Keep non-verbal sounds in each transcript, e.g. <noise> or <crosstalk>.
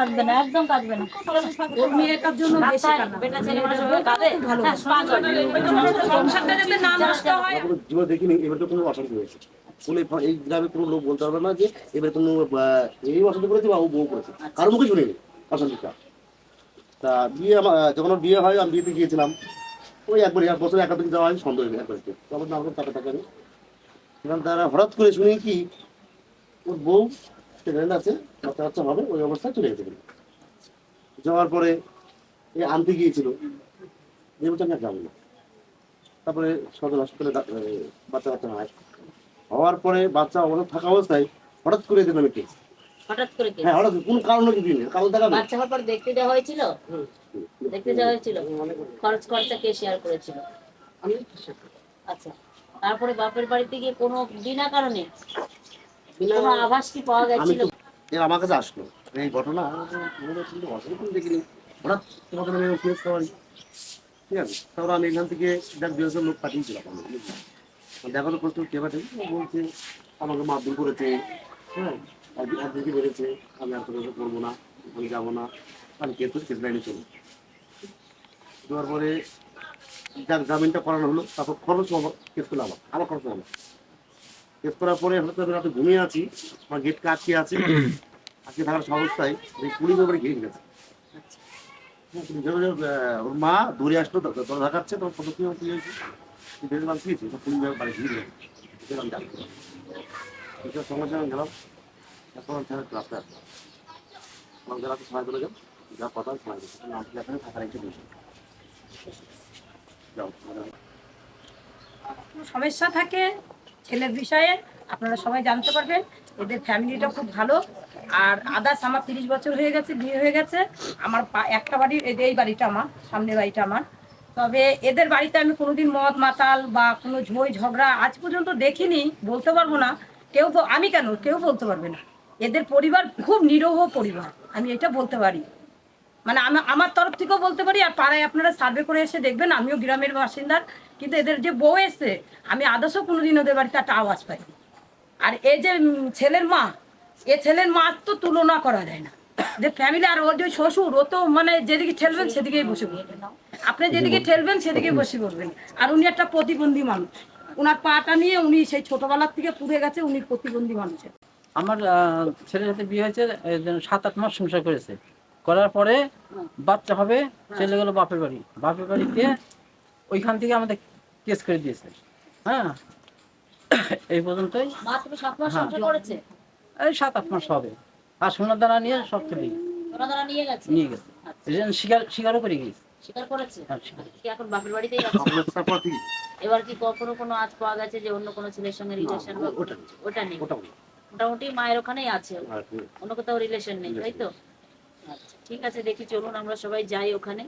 কাঁদবে না একদম কাঁদবে না। ওর মেয়েটার জন্য বেশি কাঁদতে হয় না। কান্না বেটা ছেলে মানুষ ওইভাবে কাঁদে ভালো। পা জড়িয়ে। সংসারটা যাতে না নষ্ট কোনো দেখিনি এবার তো কোনো অশান্তি হয়েছে। কোনো এই- গ্রামে কোনো লোক বলতে পারবে না যে এবার কোনো এই অশান্তি করেছে বা ও বউ করেছে। কারও মুখে শুনিনি অশান্তিটা। তা বিয়ে আমার যখন ওর বিয়ে হয় আমি বিয়েতে গিয়েছিলাম ওই একবার এক বছর একাধিক যাওয়া হয় সন্দেহ নেই একবার তখন না আমাকে টাকা টাকা নেই তারা হঠাৎ করে শুনি কি ওর বউ আছে বাচ্চা বাচ্চা হবে ওই অবস্থায় চলে গেছে যাওয়ার পরে এ আনতে গিয়েছিল যে আমি আর না। তারপরে সদর হসপিটালে বাচ্চা বাচ্চা হয়। হওয়ার পরে বাচ্চা অবস্থা থাকা অবস্থায় হঠাৎ করে দিলাম একটু। হঠাৎ করে হ্যাঁ হঠাৎ কোনো কারণ কিছু নেই কারণ দেখা বাচ্চা হওয়ার পর দেখতে যাওয়া হয়েছিল? দেখতে যাওয়া হয়েছিল? খরচ খরচা কে শেয়ার করেছিল? আচ্ছা তারপরে বাপের বাড়িতে গিয়ে কোনো বিনা কারণে কোনো আভাস কি পাওয়া গেছিল? আমার কাছে আসলো। এই ঘটনা আমি কিন্তু অসুবিধা দেখিনি। হঠাৎ তোমাদের আমি ফেস খাওয়ারি ঠিক আছে? তারপর আমি এখান থেকে দেখ দু হাজার লোক পাঠিয়েছিলাম আমি বুঝলি? দেখো প্রশ্ন কে পাঠিয়ে বলছে আমাকে মারধর করেছে। হ্যাঁ? বেড়েছে আমি আর করব না আমি যাব না। আমি কেস কেস লাইনে চলি দেওয়ার পরে যার জামিনটা করানো হলো তারপর খরচ হলো কেস করল আবার আবার খরচ হলো কেস করার পরে হয়তো আমি রাতে ঘুমিয়ে আছি আমার গেট আটকে আছে <clears throat> আজকে থাকার অবস্থায় এই পুলিশ ওপরে ঘিরে গেছে। ওর মা দূরে আসলো দরজা দেখাচ্ছে তখন কত কি হয়েছে কি বেশ মানুষ দিয়েছে পুলিশ বাড়ি ঘিরে গেছে আমি। সঙ্গে সঙ্গে গেলাম। এখন আমি থানার রাস্তায় আসলাম। আমার গেলাম সময় চলে যা কথা সময় নাম থাকার একটা বিষয় যাও সমস্যা থাকে? ছেলের বিষয়ে আপনারা সবাই জানতে পারবেন। এদের ফ্যামিলিটা খুব ভালো। আর আদার্স আমার তিরিশ বছর হয়ে গেছে, বিয়ে হয়ে গেছে। আমার একটা বাড়ি, এই- এই বাড়িটা আমার, সামনের বাড়িটা আমার। তবে এদের বাড়িতে আমি কোনোদিন মদ, মাতাল বা কোনো ঝই, ঝগড়া আজ পর্যন্ত দেখিনি, বলতে পারব না। কেউ আমি কেন? কেউ বলতে পারবে না। এদের পরিবার খুব নিরহ পরিবার, আমি এটা বলতে পারি। মানে আমি, আমার তরফ থেকেও বলতে পারি, আর পাড়ায় আপনারা সার্ভে করে এসে দেখবেন, আমিও গ্রামের বাসিন্দার। কিন্তু এদের যে বউ এসছে আমি আদর্শও কোনোদিন ওদের বাড়িতে একটা আওয়াজ পাই আর এই যে ছেলের মা এ ছেলের মার তো তুলনা করা যায় না। যে ফ্যামিলি আর ওর যে শ্বশুর ও তো মানে যেদিকে ঠেলবেন সেদিকেই বসে পড়বেন আপনি যেদিকে ঠেলবেন সেদিকেই বসে পড়বেন। আর উনি একটা প্রতিবন্ধী মানুষ। ওনার পাটা নিয়ে উনি সেই ছোটবেলার থেকে পুড়ে গেছে উনি প্রতিবন্ধী মানুষের। আমার আহ, ছেলের সাথে বিয়ে হয়েছে সাত আট মাস সংসার করেছে। করার পরে বাচ্চা হবে চলে গেলো বাপের বাড়ি। বাপের বাড়িতে ওইখান থেকে আমাদের কেস করে দিয়েছে। হ্যাঁ? এই পর্যন্তই। মাত্র সাত মাস হ্যাঁ। এই সাত আট মাস হবে। আর সোনার দানা নিয়ে সব তারা নিয়ে গেছে? নিয়ে গেছে। আচ্ছা, স্বীকারও করে স্বীকার করেছে? হ্যাঁ, এখন বাপের বাড়িতেই থেকে এবার কি কখনো কোনো আজ পাওয়া গেছে যে অন্য কোনো ছেলের সঙ্গে রিলেশন ওটা নেই। ওটা নেই। ওটা মোটামুটি মায়ের ওখানেই আছে। অন্য কোথাও রিলেশন নেই তাই তো? আচ্ছা ঠিক আছে দেখি চলুন আমরা সবাই যাই ওখানে।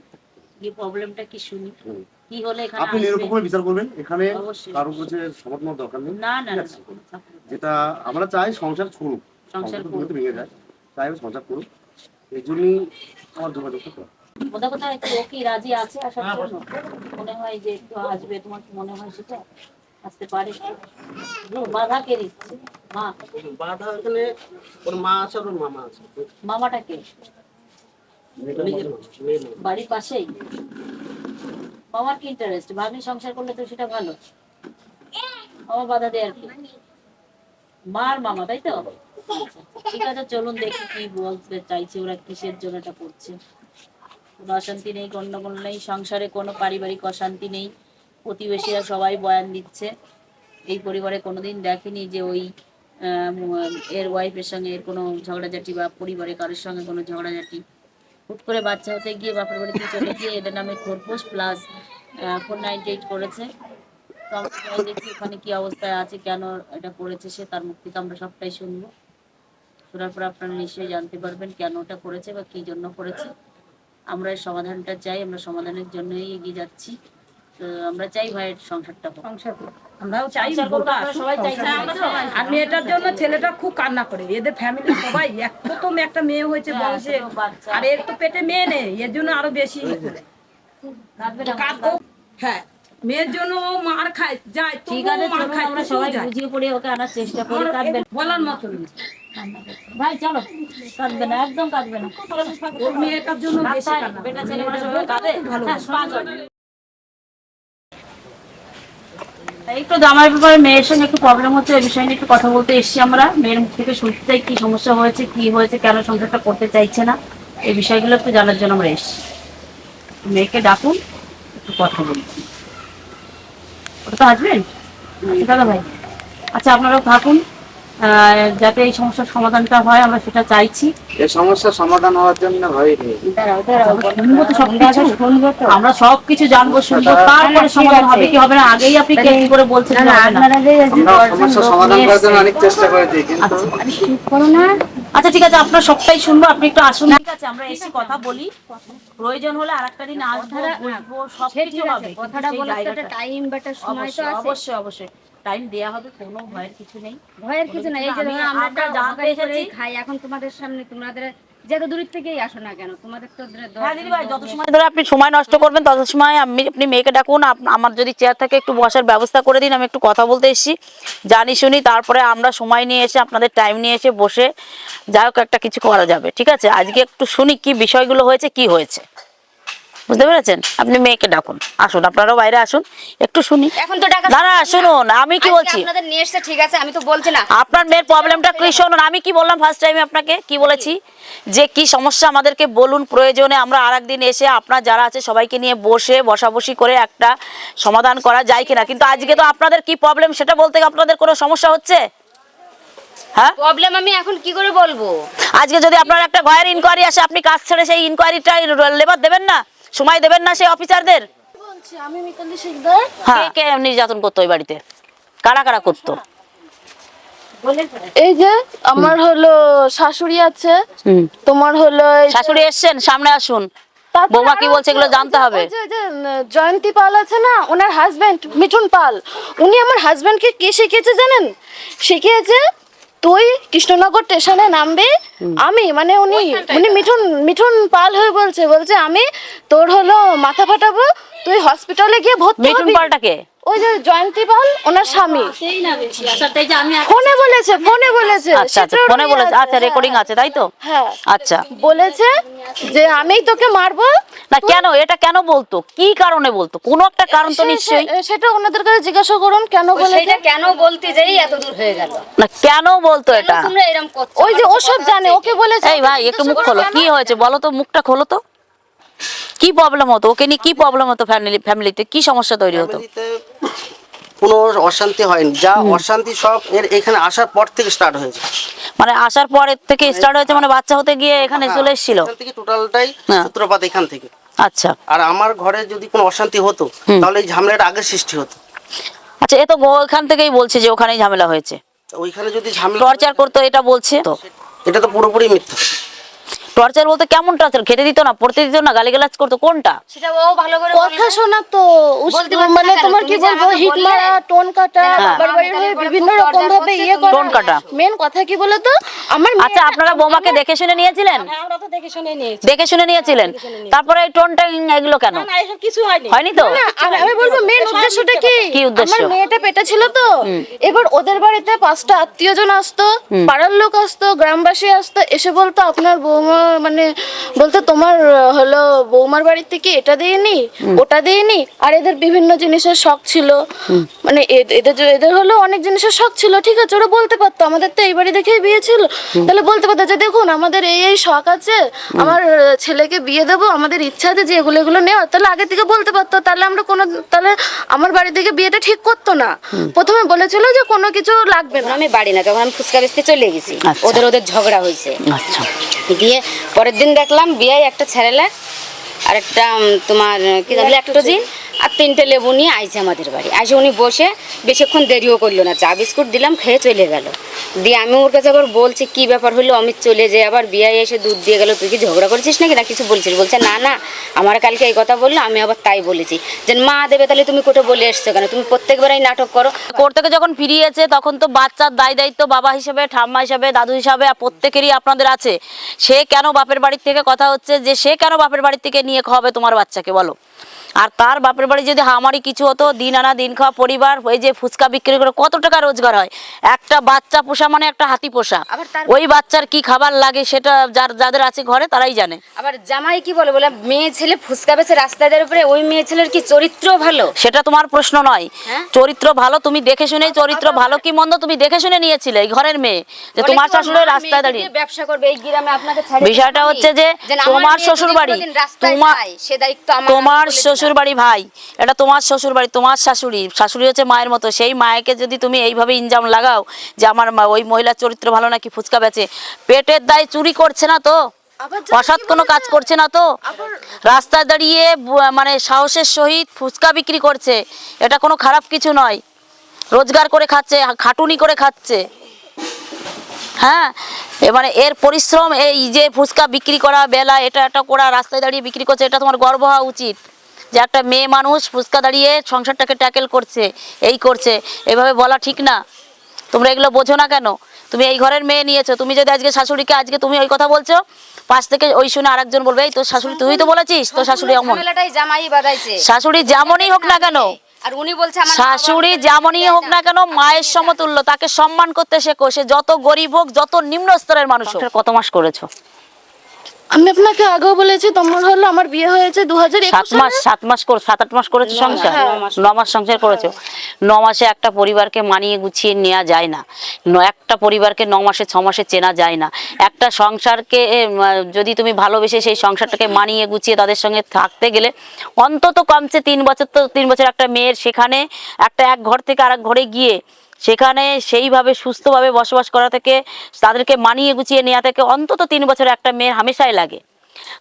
গিয়ে প্রবলেমটা কি শুনি। কি হলে এখানে আপনি? বিচার করবেন। এখানে অবশ্যই। কারও কাছে সমর্থন দরকার নেই। না না। যেটা আমরা চাই সংসার করুক সংসার ভেঙে যায়। চাই সংসার করুক। এই জন্যই আমার যোগাযোগ করতে কোথাও কোথাও একটু ও কি রাজি আছে আসার জন্য? মনে হয় যে একটু আসবে। তোমার কি মনে হয় সেটা? আসতে পারে। বাধা কে দিচ্ছে? মা? বাধা এখানে ওর মা আছে ওর মামা আছে। মামাটা কে। বাড়ির পাশেই? মামার কি ইন্টারেস্ট ভাগ্নি সংসার করলে তো সেটা ভালো। মামা বাধা দেয় আর কি। মার মামা, তাই তো? ঠিক আছে, চলুন দেখি কি বলতে চাইছে ওরা, কিসের জন্য এটা করছে। কোনো অশান্তি নেই, গন্ডগোল নেই, সংসারে কোনো পারিবারিক অশান্তি নেই। প্রতিবেশীরা সবাই বয়ান দিচ্ছে। এই পরিবারে কোনোদিন দেখেনি যে ওই এর ওয়াইফের সঙ্গে এর কোনো ঝগড়াঝাটি বা পরিবারে কারোর সঙ্গে কোনো ঝগড়াঝাটি। হুট করে বাচ্চা হতে গিয়ে বাপের বাড়িতে চলে গিয়ে এদের নামে খোরপোশ প্লাস ফোর নাইনটি এইট করেছে। তো আমরা দেখি ওখানে কি অবস্থায় আছে কেন এটা করেছে সে তার মুখ থেকে আমরা সবটাই শুনব। শোনার পর আপনারা নিশ্চয়ই জানতে পারবেন কেন ওটা করেছে বা কি জন্য করেছে। আমরা সমাধানটা চাই আমরা সমাধানের জন্যই এগিয়ে যাচ্ছি। তো আমরা চাই ভাইয়ের সংসারটা সংসার আমরাও চাই সবাই তো? আর মেয়েটার জন্য ছেলেটা খুব কান্না করে। এদের ফ্যামিলি সবাই এক প্রথম একটা মেয়ে হয়েছে হ্যাঁ, বাচ্চা। আর এর তো পেটে মেয়ে নেই এর জন্য আরও বেশি। হ্যাঁ মেয়ের জন্য ও মার খায় যায় ঠিক আছে খায়, আমরা সবাই বুঝিয়ে পড়ে ওকে আনার চেষ্টা করি কাঁদবে বলার মতো ভাই চলো কাঁদবে না একদম কাঁদবে না। ওর মেয়েটার জন্য বেশি হয় না। কান্না। বেটা ছেলে মানুষ কাঁদে ভালো পাঁচ জন। একটু জামাই ব্যাপারে মেয়ের সঙ্গে একটু প্রবলেম হচ্ছে এই বিষয় নিয়ে একটু কথা বলতে এসেছি আমরা। মেয়ের মুখ থেকে শুনতে চাই কি সমস্যা হয়েছে কি হয়েছে কেন সংসারটা করতে চাইছে না এই বিষয়গুলো একটু জানার জন্য আমরা এসেছি। মেয়েকে ডাকুন একটু কথা বলুন। ওটা তো আসবেন দাদা ভাই। আচ্ছা আপনারাও থাকুন। যাতে এই সমস্যার সমাধানটা হয় আমরা সেটা চাইছি। এই সমস্যার সমাধান হওয়ার জন্য ভয় নেই শুনব তো সবকিছু। আমরা সবকিছু জানব শুনব। তারপরে সমাধান হবে কি হবে না? আগেই আপনি কেন করে বলছেন যে হবে না। আমরা সমাধান করার জন্য অনেক চেষ্টা করেছি কিন্তু আচ্ছা ঠিক আছে আপনার সবটাই শুনব আপনি একটু আসুন। ঠিক আছে আমরা এসে কথা বলি। প্রয়োজন হলে আর একটা দিন আসব বলব সবকিছু হবে কথাটা বলার একটা টাইম বা একটা সময় তো আছে। অবশ্যই অবশ্যই। টাইম দেয়া হবে কোনো ভয়ের কিছু নেই। ভয়ের কিছু নেই এই যে আমরা জানতে এসেছি। খাই এখন তোমাদের সামনে তোমাদের যত দূর থেকেই আসো না কেন তোমাদের তো দর- হ্যাঁ দিদি ভাই যত সময় ধরে আপনি সময় নষ্ট করবেন তত সময় আমি আপনি মেয়েকে ডাকুন আমার যদি চেয়ার থাকে একটু বসার ব্যবস্থা করে দিন আমি একটু কথা বলতে এসেছি। জানি শুনি তারপরে আমরা সময় নিয়ে এসে আপনাদের টাইম নিয়ে এসে বসে যাই হোক একটা কিছু করা যাবে ঠিক আছে? আজকে একটু শুনি কি বিষয়গুলো হয়েছে কি হয়েছে। বুঝতে পেরেছেন? আপনি মেয়েকে ডাকুন। আসুন আপনারাও বাইরে আসুন। একটু শুনি। এখন তো না না শুনুন আমি কি বলছি? আপনাদের নিয়ে এসছে ঠিক আছে আমি তো বলছি না। আপনার মেয়ের প্রবলেমটা কি? শুনুন আমি কি বললাম ফার্স্ট টাইমে আপনাকে? কি বলেছি? যে কি সমস্যা আমাদেরকে বলুন প্রয়োজনে আমরা আর একদিন এসে আপনার যারা আছে সবাইকে নিয়ে বসে বসাবসি করে একটা সমাধান করা যায় কিনা? কিন্তু আজকে তো আপনাদের কি প্রবলেম সেটা বলতে আপনাদের কোনো সমস্যা হচ্ছে? হ্যাঁ? প্রবলেম আমি এখন কি করে বলব? আজকে যদি আপনার একটা ঘরের ইনকোয়ারি আসে আপনি কাজ ছেড়ে সেই ইনকোয়ারিটা লেবার দেবেন না? সময় দেবেন না সেই অফিসারদের? আমি মিতালি শিকদার। কে কে নির্যাতন করতো ওই বাড়িতে? কারা কারা করতো? এই যে আমার হলো শাশুড়ি আছে। হুম। তোমার হলো শাশুড়ি এসছেন সামনে আসুন। বৌমা কি বলছে এগুলো জানতে হবে? জয়ন্তী পাল আছে না ওনার হাজবেন্ড মিঠুন পাল। উনি আমার হাজবেন্ডকে কি শিখিয়েছে জানেন? শিখিয়েছে তুই কৃষ্ণনগর স্টেশনে নামবি? আমি মানে উনি উনি মিঠুন মিঠুন পাল হয়ে বলছে বলছে আমি তোর হলো মাথা ফাটাবো তুই হসপিটালে গিয়ে ভর্তি মিঠুন পালটাকে? ওই যে জয়ন্তী পাল ওনার স্বামী। আমি ফোনে বলেছে ফোনে বলেছে। আচ্ছা আচ্ছা ফোনে বলেছে। আচ্ছা হ্যাঁ। রেকর্ডিং আছে তাই তো? হ্যাঁ। আচ্ছা। বলেছে যে আমি তোকে মারবো। না কেন? এটা কেন বলতো? কি কারণে বলতো? কোনো একটা কারণ তো নিশ্চয়ই। সেটা ওনাদের কাছে জিজ্ঞাসা করুন কেন বলেছে? সেটা কেন বলতে যাই এত দূর হয়ে গেল? না কেন বলতো এটা? তোমরা এরকম করছ? ওই যে ও সব জানে ওকে বলেছে এই ভাই একটু মুখ খোলো। কি হয়েছে? বলো তো মুখটা খোলো তো। কি প্রবলেম হতো? ওকে নিয়ে কি প্রবলেম হতো ফ্যামিলি ফ্যামিলিতে কি সমস্যা তৈরি হতো? কোনো অশান্তি হয়নি। যা অশান্তি সব এর এখানে আসার পর থেকে স্টার্ট হয়েছে। মানে আসার পরের থেকে স্টার্ট হয়েছে মানে বাচ্চা হতে গিয়ে এখানে চলে এসেছিল? থেকে টোটালটাই হ্যাঁ। সূত্রপাত এখান থেকে। আচ্ছা। আর আমার ঘরে যদি কোনো অশান্তি হতো তাহলে এই ঝামেলাটা আগে সৃষ্টি হতো। আচ্ছা এ তো এখান থেকেই বলছে যে ওখানেই ঝামেলা হয়েছে। ওইখানে যদি ঝামেলা টর্চার করতো এটা বলছে? তো এটা তো পুরোপুরি মিথ্যা। টর্চার বলতে কেমন টর্চার খেতে দিত না পড়তে দিত না গালিগালাজ করতো কোনটা? সেটা ও ভালো করে কথা শোনা তো মানে তোমার কি বলব হিট মারা টোন কাটা যে বাবার বাড়ির হয়ে বিভিন্ন রকম ভাবে ইয়ে। করা টোন কাটা। মেন কথা কি বলো তো আমার আচ্ছা আপনারা বোমাকে দেখে শুনে নিয়েছিলেন? আমরা তো দেখে শুনে নিয়েছি। দেখে শুনে নিয়েছিলেন। তারপরে এই টোনটা এগুলো কেন? না এসব কিছু হয়নি। হয়নি তো? আমি বলব মেন উদ্দেশ্যটা কি? কি উদ্দেশ্য? আমার মেয়েটা পেটে ছিল তো এবার ওদের বাড়িতে পাঁচটা আত্মীয়জন আসতো পাড়ার লোক আসতো গ্রামবাসী আসতো এসে বলতো আপনার বৌমা মানে বলতো তোমার হলো বৌমার বাড়ি থেকে এটা দিইনি ওটা দিইনি আর এদের বিভিন্ন জিনিসের শখ ছিল। মানে এদের এদের হলো অনেক জিনিসের শখ ছিল ঠিক আছে? ওরা বলতে পারতো আমাদের তো এই বাড়ি দেখেই বিয়ে ছিল। তাহলে বলতে পারতো যে দেখুন আমাদের এই এই শখ আছে আমার ছেলেকে বিয়ে দেবো আমাদের ইচ্ছা আছে যে এগুলো এগুলো নেওয়া তাহলে আগে থেকে বলতে পারতো তাহলে আমরা কোনো তাহলে আমার বাড়ি থেকে বিয়েটা ঠিক করতো না। প্রথমে বলেছিল যে কোনো কিছু লাগবে না। আমি বাড়ি না তখন আমি ফুচকা বেচতে চলে গেছি। আচ্ছা। ওদের ওদের ঝগড়া হয়েছে। আচ্ছা। গিয়ে পরের দিন দেখলাম বিয়ে একটা ছেড়েলা আর একটা তোমার কি জানলে ল্যাক্টোজিন। আর তিনটে লেবু নিয়ে আইছে আমাদের বাড়ি। আইসে উনি বসে বেশিক্ষণ দেরিও করল না, চা বিস্কুট দিলাম, খেয়ে চলে গেল। দিয়ে আমি ওর কাছে আবার বলছি, কি ব্যাপার হলো? অমিত চলে যায় আবার? বিয়ে এসে দুধ দিয়ে গেল, তুই কি ঝগড়া করেছিস নাকি? না, কিছু বলছিস? বলছে, না না, আমার কালকে এই কথা বলল, আমি আবার তাই বলেছি। যে মা দেবে, তাহলে তুমি কোটে বলে এসছো কেন? তুমি প্রত্যেকবারই নাটক করো। কোর্ট থেকে যখন ফিরিয়েছে, তখন তো বাচ্চার দায় দায়িত্ব বাবা হিসেবে, ঠাম্মা হিসাবে, দাদু হিসাবে প্রত্যেকেরই আপনাদের আছে। সে কেন বাপের বাড়ির থেকে কথা হচ্ছে যে, সে কেন বাপের বাড়ির থেকে নিয়ে খাওয়াবে তোমার বাচ্চাকে, বলো? আর তার বাপের বাড়ি যদি আমারই কিছু হতো দিন আনা দিন খাওয়া পরিবার ওই যে ফুচকা বিক্রি করে কত টাকা রোজগার হয়? একটা বাচ্চা পোষা মানে একটা হাতি পোষা। ওই বাচ্চার কি খাবার লাগে সেটা যার যাদের আছে ঘরে তারাই জানে। আবার জামাই কি বলে বলে মেয়ে ছেলে ফুচকা বেছে রাস্তাদের উপরে ওই মেয়ে ছেলের কি চরিত্র ভালো? সেটা তোমার প্রশ্ন নয়। হ্যাঁ? চরিত্র ভালো তুমি দেখে শুনে চরিত্র ভালো কি মন্দ তুমি দেখে শুনে নিয়েছিলে এই ঘরের মেয়ে? যে তোমার শাশুড়ি রাস্তায় দাঁড়িয়ে ব্যবসা করবে এই গ্রামে আপনাকে বিষয়টা হচ্ছে যে আমার তোমার শ্বশুর বাড়ি তোমার যায়, সে দায়িত্ব আমার তোমার আমি বলে শ্বশুর বাড়ি ভাই এটা তোমার শ্বশুর বাড়ি তোমার শাশুড়ি। শাশুড়ি হচ্ছে মায়ের মতো সেই মায়েকে যদি তুমি এইভাবে ইনজাম লাগাও যে আমার মা- ওই মহিলার চরিত্র ভালো নাকি ফুচকা বেচে পেটের দায় চুরি করছে না তো? অসৎ কোনো কাজ করছে না তো? রাস্তায় দাঁড়িয়ে মানে সাহসের সহিত ফুচকা বিক্রি করছে এটা কোনো খারাপ কিছু নয়। রোজগার করে খাচ্ছে খাটুনি করে খাচ্ছে। হ্যাঁ এবারে এর পরিশ্রম এই যে ফুচকা বিক্রি করা বেলা এটা একটা করা রাস্তায় দাঁড়িয়ে বিক্রি করছে এটা তোমার গর্ব হওয়া উচিত। যে একটা মেয়ে মানুষ ফুচকা দাঁড়িয়ে সংসারটাকে ট্যাকেল করছে এই করছে এভাবে বলা ঠিক না। তোমরা এগুলো বোঝো না কেন? তুমি এই ঘরের মেয়ে নিয়েছো তুমি যদি আজকে শাশুড়িকে আজকে তুমি ওই কথা বলছো পাশ থেকে ওই শুনে আরেকজন বলবে এই তোর শাশুড়ি তুই তো বলেছিস তোর শাশুড়ি অমন শাশুড়ি যেমনই হোক না কেন আর উনি বলছে শাশুড়ি যেমনই হোক না কেন মায়ের সমতুল্য তাকে সম্মান করতে শেখো সে যত গরিব হোক যত নিম্ন স্তরের মানুষ হোক। কত মাস করেছ? আমি আপনাকে আগেও বলেছি তোমার হলো আমার বিয়ে হয়েছে দু হাজার সাত মাস সাত মাস করে সাত আট মাস করেছ সংসার? ন মাস সংসার করেছ। ন মাসে একটা পরিবারকে মানিয়ে গুছিয়ে নেওয়া যায় না। ন- একটা পরিবারকে ন মাসে ছ মাসে চেনা যায় না। একটা সংসারকে যদি তুমি ভালোবেসে সেই সংসারটাকে মানিয়ে গুছিয়ে তাদের সঙ্গে থাকতে গেলে অন্তত কমছে তিন বছর তো তিন বছর একটা মেয়ের সেখানে একটা এক ঘর থেকে আরেক ঘরে গিয়ে সেখানে সেইভাবে সুস্থভাবে বসবাস করা থেকে তাদেরকে মানিয়ে গুছিয়ে নেওয়া থেকে অন্তত তিন বছর একটা মেয়ের হামেশাই লাগে।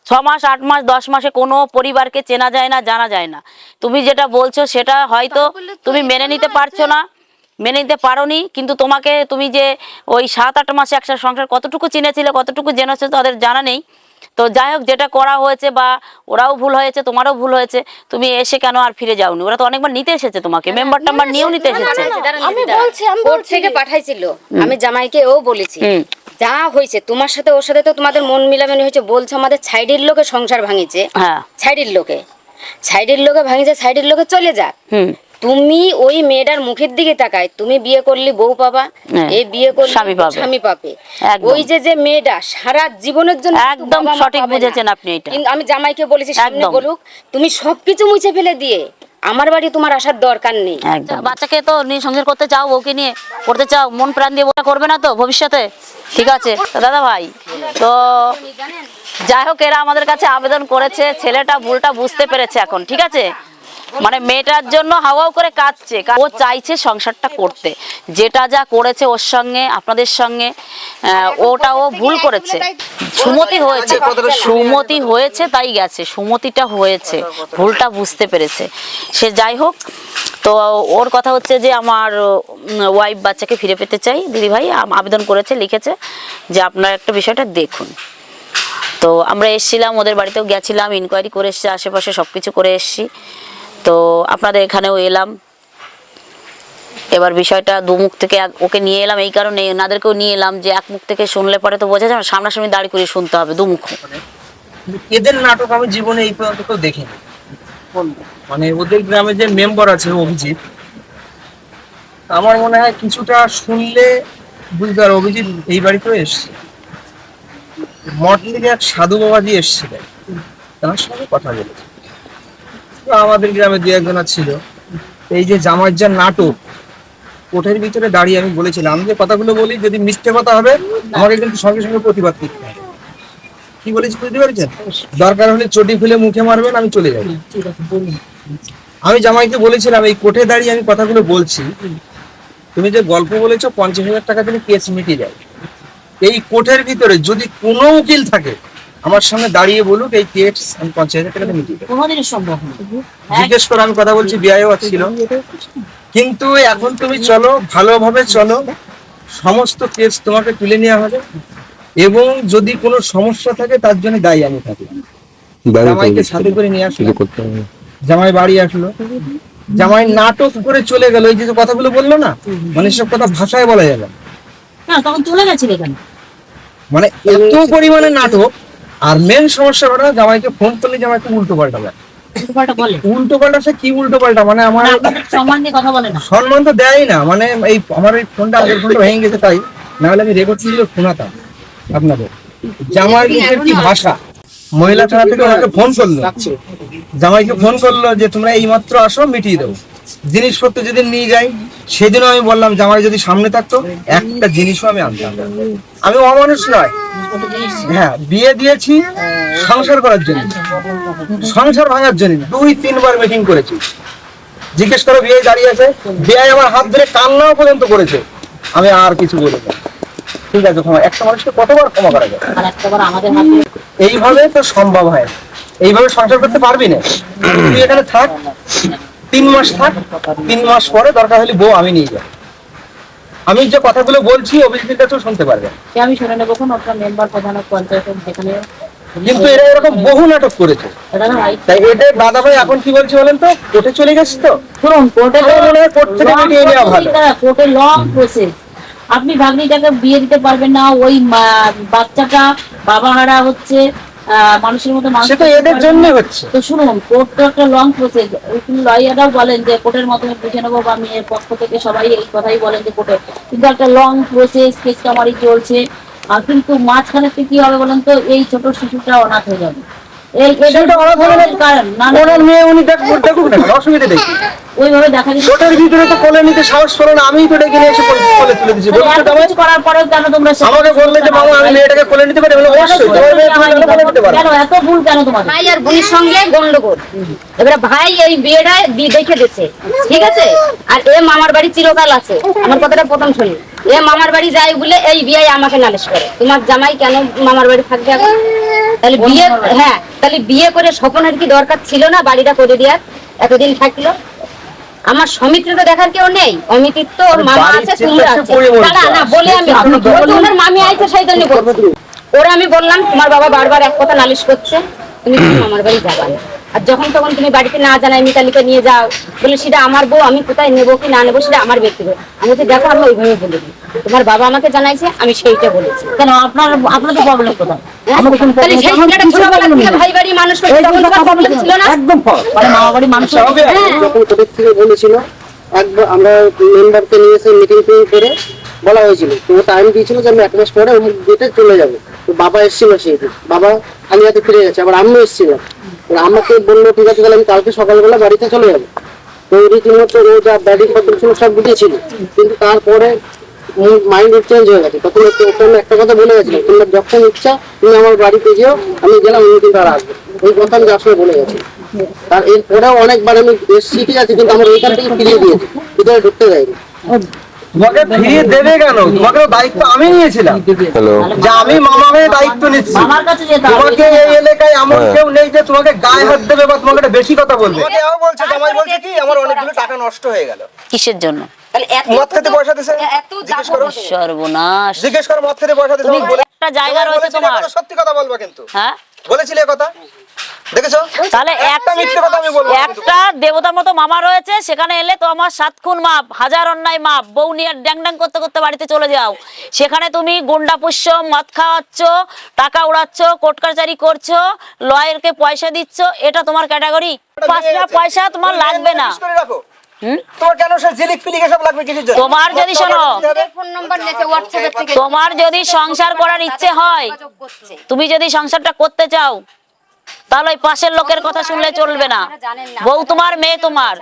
ছ মাস আট মাস দশ মাসে কোনো পরিবারকে চেনা যায় না জানা যায় না। তুমি যেটা বলছো সেটা হয়তো তুমি মেনে নিতে পারছ না মেনে নিতে পারোনি কিন্তু তোমাকে তুমি যে ওই সাত আট মাসে একসাথে সংসার কতটুকু চিনেছিলে কতটুকু জেনেছো তাদের জানা নেই। তো যাই হোক যেটা করা হয়েছে বা ওরাও ভুল হয়েছে তোমারও ভুল হয়েছে তুমি এসে কেন আর ফিরে যাওনি? ওরা তো অনেকবার নিতে এসেছে তোমাকে মেম্বার টেম্বার নিয়েও নিতে এসেছে। আমি বলছি, আমি। থেকে পাঠাইছিল। আমি জামাইকে ও বলেছি যা হয়েছে তোমার সাথে ওর সাথে তো তোমাদের মন মিলামেনি হয়েছে বলছে আমাদের সাইডের লোকে সংসার ভাঙিছে। হ্যাঁ। সাইডের লোকে সাইডের লোকে ভাঙিছে সাইডের লোকে চলে যাক। হুম। তুমি ওই মেয়েটার মুখের দিকে তাকায়। তুমি বিয়ে করলি বউ পাবা হ্যাঁ, এই বিয়ে করলি স্বামী পাবে। স্বামী পাবে। ওই যে যে মেয়েটা সারা জীবনের জন্য একদম সঠিক বুঝেছেন আপনি এটা। কিন্তু আমি জামাইকে বলেছি সামনে বলুক তুমি সবকিছু মুছে ফেলে দিয়ে আমার বাড়ি তোমার আসার দরকার নেই। বাচ্চাকে তো নিয়ে সংসার করতে চাও বউকে নিয়ে করতে চাও মন প্রাণ দিয়ে ওটা করবে না তো ভবিষ্যতে? ঠিক আছে। দাদা ভাই তো যাই হোক এরা আমাদের কাছে আবেদন করেছে ছেলেটা ভুলটা বুঝতে পেরেছে এখন ঠিক আছে? মানে মেয়েটার জন্য হাওয়াও করে কাঁদছে। ও চাইছে সংসারটা করতে। যেটা যা করেছে ওর সঙ্গে আপনাদের সঙ্গে আহ, ওটা ও ভুল করেছে। সুমতি হয়েছে। সুমতি হয়েছে তাই গেছে। সুমতিটা হয়েছে। ভুলটা বুঝতে পেরেছে। সে যাই হোক তো ওর কথা হচ্ছে যে আমার ওয়াইফ বাচ্চাকে ফিরে পেতে চাই। দিদিভাই আবেদন করেছে লিখেছে যে আপনারা একটা বিষয়টা দেখুন। তো আমরা এসছিলাম ওদের বাড়িতেও গেছিলাম ইনকোয়ারি করে এসছি আশেপাশে সব কিছু করে এসছি। তো আপনাদের এখানেও এলাম। এবার বিষয়টা দুমুখ থেকে ওকে নিয়ে এলাম, এই কারণে ওনাদেরকেও নিয়ে এলাম যে এক মুখ থেকে শুনলে পরে তো বোঝা যায় সামনাসামনি দাঁড়িয়ে করে শুনতে হবে দুমুখ এদের নাটক আমি জীবনে এই পর্যন্ত কেউ দেখিনি। মানে ওদের গ্রামে যে মেম্বার আছে অভিজিৎ, আমার মনে হয় কিছুটা শুনলে বুঝতে পারো অভিজিৎ এই বাড়িতেও এসছে। মঠ থেকে এক সাধু বাবাজি এসছিলেন, তার সঙ্গে কথা বলেছে। আমাদের গ্রামে দু একজনা ছিল এই যে জামার যা নাটক, কোঠের ভিতরে দাঁড়িয়ে আমি বলেছিলাম যে কথাগুলো বলি, যদি মিথ্যে কথা হবে, আমাকে কিন্তু সঙ্গে সঙ্গে প্রতিবাদ করতে হবে। কি বলেছি বুঝতে পেরেছেন? দরকার হলে চটি খুলে মুখে মারবেন, আমি চলে যাব। আমি জামাইকে বলেছিলাম, এই কোঠে দাঁড়িয়ে আমি কথাগুলো বলছি। তুমি যে গল্প বলেছ, পঞ্চাশ হাজার টাকা দিলে কেস মিটিয়ে যায় এই কোঠের ভিতরে যদি কোনো উকিল থাকে আমার সামনে দাঁড়িয়ে বলুক এই কেস আমি পঞ্চাশ হাজার টাকাতে মিটিয়ে দেবো। কোনোদিনই সম্ভব না। জিজ্ঞেস করে আমি কথা বলছি বিআইও ছিল। কিন্তু এখন তুমি চলো ভালোভাবে চলো সমস্ত কেস তোমাকে তুলে নেওয়া হবে। এবং যদি কোনো সমস্যা থাকে তার জন্য দায়ী আমি থাকি। জামাইকে সাথে করে নিয়ে আসলো জামাই বাড়ি আসলো। জামাই নাটক করে চলে গেল। এই যে কথাগুলো বলল না মানে সব কথা ভাষায় বলা যাবে না। না তখন চলে গেছিলে কেন? মানে এত পরিমাণে নাটক আর মেন সমস্যা হলো জামাইকে ফোন করলে জামাই খুব উল্টো পাল্টা বলে। উল্টো পাল্টা সে কি উল্টো পাল্টা? মানে আমার সম্মান দিয়ে কথা বলে না। সম্মান তো দেয় না। মানে এই আমার এই ফোনটা আগের ফোনটা ভেঙে গেছে তাই। নাহলে আমি রেকর্ড করে শোনাতাম আপনাদের। জামাই মুখের কি ভাষা? মহিলা থানা থেকে ওনাকে ফোন করল। জামাইকে ফোন করল যে তোমরা এই মাত্র আসো মিটিয়ে দেবো। জিনিসপত্র যেদিন নিয়ে যাই সেদিনও আমি বললাম যে আমার যদি সামনে থাকতো একটা জিনিসও আমি আনতাম আমি অমানুষ নয়। হ্যাঁ বিয়ে দিয়েছি সংসার করার জন্য। সংসার ভাঙার জন্য। দুই তিনবার মিটিং করেছি। জিজ্ঞেস করো বিয়ে দাঁড়িয়ে আছে? বিয়ে আমার হাত ধরে কান্নাও পর্যন্ত করেছে। আমি আর কিছু বলি না। ঠিক আছে ক্ষমা। একটা মানুষকে কতবার ক্ষমা করা যায়? এইভাবে তো সম্ভব হয় এইভাবে সংসার করতে পারবি না। তুই এখানে থাক। তিন মাস থাক তিন মাস পরে দরকার হলে বউ আমি নিয়ে যাই আমি যে কথাগুলো বলছি অভিজিতের কাছেও শুনতে পারবে। আমি শুনে নেব কোন ওটা মেম্বার প্রধান পঞ্চায়েত যেখানে কিন্তু এরা এরকম বহু নাটক করেছে। তাই এটা দাদা ভাই এখন কি বলছি বলেন তো? কোর্টে চলে গেছে তো? শুনুন কোর্টে মনে হয় কোর্ট থেকে মিটিয়ে নেওয়া ভালো। কোর্টে লং প্রসেস আপনি ভাগ্নিটাকে বিয়ে দিতে পারবেন না ওই বাচ্চাটা বাবা হারা হচ্ছে মানুষের মতো মানুষ তো এদের জন্য হচ্ছে। তো শুনুন কোর্ট তো একটা লং প্রসেস লয়াররাও বলেন যে কোর্টের মাধ্যমে বুঝে নেব বা মেয়ের পক্ষ থেকে সবাই এই কথাই বলেন যে কোর্টে। কিন্তু একটা লং প্রসেস কেস কামারি চলছে। আর কিন্তু মাঝখানে কি হবে বলেন তো এই ছোট শিশুটা অনাথ হয়ে যাবে। এই এটা অনাথ হবে না। কারণ না মেয়ে উনি দেখ দেখুক না অসুবিধা দেখি ওইভাবে দেখা ভিতরে তো কোলে নিতে সাহস করো না আমিই তো ডেকে নিয়ে এসে কোলে তুলে দিচ্ছি বলুন তো এত কিছু করার পরেও কেন তোমরা আমাকে বললে যে মামা আমি মেয়েটাকে কোলে নিতে পারি? বলে অবশ্যই তোমার মেয়ে তুমি কেন কোলে নিতে পারো? কেন এত ভুল কেন তোমাদের? ভাই আর বোনের সঙ্গে গন্ডগোল। এবারে ভাই এই বিয়েটা দেখে দিছে ঠিক আছে? আর এ মামার বাড়ি চিরকাল আছে। আমার কথাটা প্রথম শুনি। এ মামার বাড়ি যায় বলে এই বিয়ে আমাকে নালিশ করে। তোমার জামাই কেন মামার বাড়ি থাকবে এখন তাহলে বিয়ে হ্যাঁ তাহলে বিয়ে করে স্বপনের কি দরকার ছিল না বাড়িটা করে দেওয়ার? এতদিন থাকল। আমার সমিত্রে তো দেখার কেউ নেই। অমিতির তো ওর মামা আছে তোমরা আছে। না না বলে আমি ওর ওনার মামি আইছে সেই জন্য বলছি। ওরা আমি বললাম তোমার বাবা বারবার এক কথা নালিশ করছে তুমি আমার বাড়ি যাবা না। আর যখন তখন তুমি বাড়িতে না জানাই মিতালিকে নিয়ে যাও বলে সেটা আমার বউ আমি কোথায় নেব কি না নেব সেটা আমার ব্যক্তিগত। আমি বলছি দেখো আমি ওইভাবে বলে দিই তোমার বাবা আমাকে জানাইছে আমি সেইটা বলেছি। কেন? আপনার প্রবলেম কোথায়? না। একদম ফল মানে মামা বাড়ি মানুষ যখন কোর্টের থেকে বলেছিল একবার আমরা মেম্বারকে নিয়ে এসে মিটিং করে বলা হয়েছিল। তো টাইম দিয়েছিল যে আমি এক মাস পরে অমুক ডেটে চলে যাব। তো বাবা এসেছিল সেই দিন। বাবা খালি হাতে ফিরে গেছে আবার আমিও এসেছিলাম আমাকে বলল, ঠিক আছে, তাহলে আমি কালকে সকালবেলা বাড়িতে চলে যাব। তো রীতিমতো ও যা ব্যাডিং পত্র ছিল সব বুঝেছিল কিন্তু তারপরে মাইন্ড চেঞ্জ হয়ে গেছে। তখন আমি একটা কথা বলে গেছিলাম, তোমরা যখন ইচ্ছা তুমি আমার বাড়িতে যেও, আমি গেলাম উনি কিন্তু আর আসবে ওই কথা আমি সঙ্গে বলে গেছি। তার এরপরেও অনেকবার আমি এসছি, ঠিক আছে, কিন্তু আমার এইখান থেকে ফিরিয়ে দিয়েছি। ভিতরে ঢুকতে যায়নি তোমাকে ফিরিয়ে দেবে কেন? তোমাকে দায়িত্ব আমি নিয়েছিলাম। যে আমি মামা হয়ে দায়িত্ব নিচ্ছি। তোমাকে এই এলাকায় এমন কেউ নেই যে তোমাকে গায়ে হাত দেবে বা তোমাকে বেশি কথা বলবে। বলছে জামাই বলছে কি? আমার অনেকগুলো টাকা নষ্ট হয়ে গেল। কিসের জন্য? সর্বনাশ। জিজ্ঞেস করো মদ খেতে পয়সা বলে- একটা জায়গা রয়েছে তোমার। সত্যি কথা বলবা কিন্তু। হ্যাঁ। বলেছিলে কথা? দেখেছ? তাহলে একটা মিথ্যে কথা আমি। একটা দেবতার মতো মামা রয়েছে সেখানে এলে তো আমার সাত খুন মাপ হাজার অন্যায় মাপ বউ নিয়ে ড্যাং ড্যাং করতে করতে বাড়িতে চলে যাও। সেখানে তুমি গুন্ডা পুষ্য মদ খাওয়াচ্ছ টাকা উড়াচ্ছ কোর্ট কাচারি করছ লয়ারকে পয়সা দিচ্ছ এটা তোমার ক্যাটাগরি। পাঁচটা পয়সা তোমার লাগবে না? তোমার কেন সে জিলিক ফিলিক এসব লাগবে কিসের জন্য? তোমার যদি শোনো তোমার যদি সংসার করার ইচ্ছে হয় তুমি যদি সংসারটা করতে চাও তাহলে ওই পাশের লোকের কথা শুনলে চলবে না। বউ তোমার মেয়ে তোমার।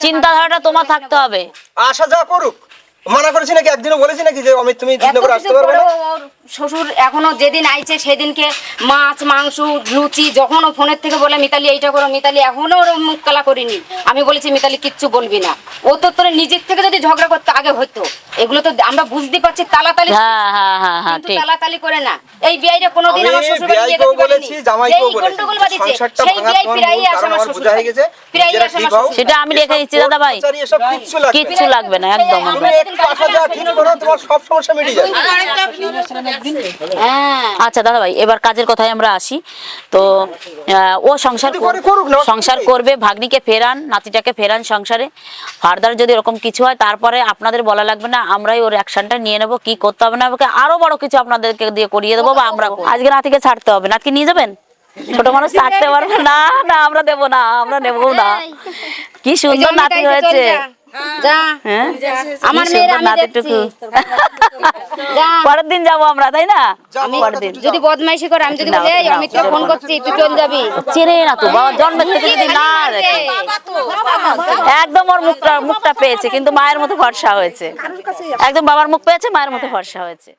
চিন্তাধারাটা তোমার থাকতে হবে। আসা যাওয়া করুক। মানা করেছি নাকি? একদিনও বলেছি নাকি যে অমিত তুমি এত আসতে পারবে না? শ্বশুর এখনও যেদিন আইছে সেদিনকে মাছ মাংস লুচি যখন ও ফোনের থেকে বলে মিতালি এইটা করো মিতালি এখনও ওর মুখ কালা করিনি। আমি বলেছি মিতালি কিচ্ছু বলবি না। ও তো তোর নিজের থেকে যদি ঝগড়া করতে আগে হতো। এগুলো তো আমরা বুঝতে পারছি তালাতালি হ্যাঁ হ্যাঁ হ্যাঁ হ্যাঁ ঠিক। তালাতালি করে না। এই বিয়াইটা কোনোদিন আমার শ্বশুর বাড়ি যেতে বলেছি, জামাইকেও বলেছি, সেই বিয়াই মূল আসে আমার শ্বশুর হয়ে ফিরাই নিজেরা আসে আমার সেটা আমি রেখে দিচ্ছি দাদা ভাই কিচ্ছু লাগবে না। কিচ্ছু লাগবে না একদম আসা যাওয়া ঠিক করো তোমার সব সমস্যা মিটে যাবে। হ্যাঁ। আচ্ছা দাদা ভাই এবার কাজের কথায় আমরা আসি। তো ও সংসার সংসার করবে ভাগ্নিকে ফেরান নাতিটাকে ফেরান সংসারে। ফার্দার যদি এরকম কিছু হয় তারপরে আপনাদের বলা লাগবে না আমরাই ওর অ্যাকশনটা নিয়ে নেব কি করতে হবে না ওকে আরও বড় কিছু আপনাদেরকে দিয়ে করিয়ে দেবো বা আমরা আজকে নাতিকে ছাড়তে হবে। নাতি নিয়ে যাবেন? ছোট মানুষ ছাড়তে পারবে না না আমরা দেবো না আমরা নেব না। কি সুন্দর নাতি হয়েছে। হ্যাঁ আমার মেয়ের আমি নাতিটুকু। পরের দিন যাব আমরা তাই না? পরের দিন। যদি বদমাইশি করে আমি যদি বলি এই অমিতকে ফোন করছি তুই চল যাবি। চেনে না তো বাবা জন্মের থেকে যদি না একদম ওর মুখটা মুখটা পেয়েছে কিন্তু মায়ের মতো ভরসা হয়েছে। একদম বাবার মুখ পেয়েছে মায়ের মতো ভরসা হয়েছে।